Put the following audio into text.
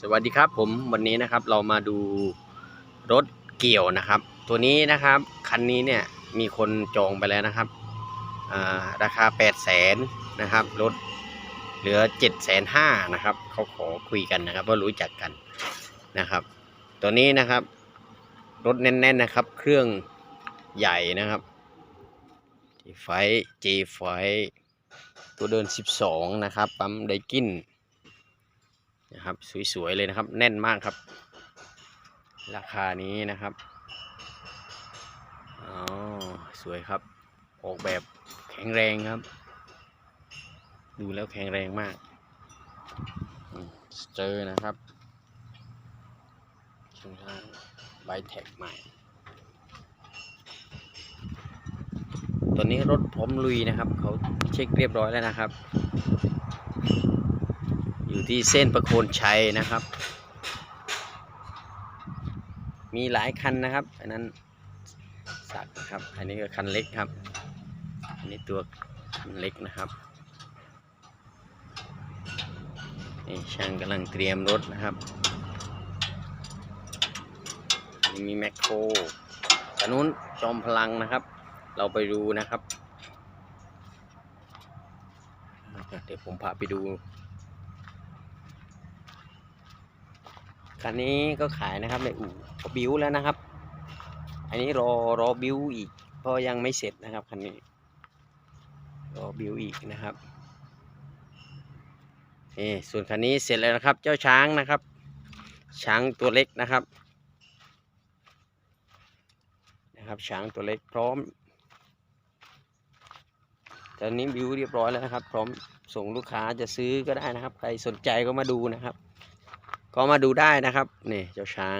สวัสดีครับผมวันนี้นะครับเรามาดูรถเกี่ยวนะครับ ตัวนี้นะครับคันนี้เนี่ยมีคนจองไปแล้วนะครับาราคา 8 0 0แสนนะครับรถเหลือ 7 5 0 0 0นะครับเขาขอคุยกันนะครับว่ารู้จักกันนะครับ ตัวนี้นะครับรถแน่นๆนะครับ เครื่องใหญ่นะครับไฟ G ไฟตัวเดิน 12 นะครับปั๊มไดกิน นะครับ สวยๆเลยนะครับ แน่นมากครับ ราคานี้นะครับอ๋อสวยครับ ออกแบบแข็งแรงครับ ดูแล้วแข็งแรงมากเจอนะครับข้างล่างใบแท็กใหม่ตัวนี้รถพร้อมลุยนะครับ เขาเช็คเรียบร้อยแล้วนะครับ อยู่ที่เส้นประโคนชัยนะครับ มีหลายคันนะครับ อันนั้นสักนะครับ อันนี้ก็คันเล็กครับ อันนี้ตัวคันเล็กนะครับนี่ช่างกำลังเตรียมรถนะครับนี่มีแมคโครอันนู้นจอมพลังนะครับ เราไปดูนะครับ เดี๋ยวผมพาไปดู คันนี้ก็ขายนะครับในอู่บิวแล้วนะครับ อันนี้รอรอบิวอีก เพราะยังไม่เสร็จนะครับคันนี้ รอบิวอีกนะครับนี่ส่วนคันนี้เสร็จแล้วนะครับ เจ้าช้างนะครับ ช้างตัวเล็กนะครับ นะครับช้างตัวเล็กพร้อมตอนนี้บิวเรียบร้อยแล้วนะครับ พร้อมส่งลูกค้าจะซื้อก็ได้นะครับ ใครสนใจก็มาดูนะครับ ก็มาดูได้นะครับนี่เจ้าช้าง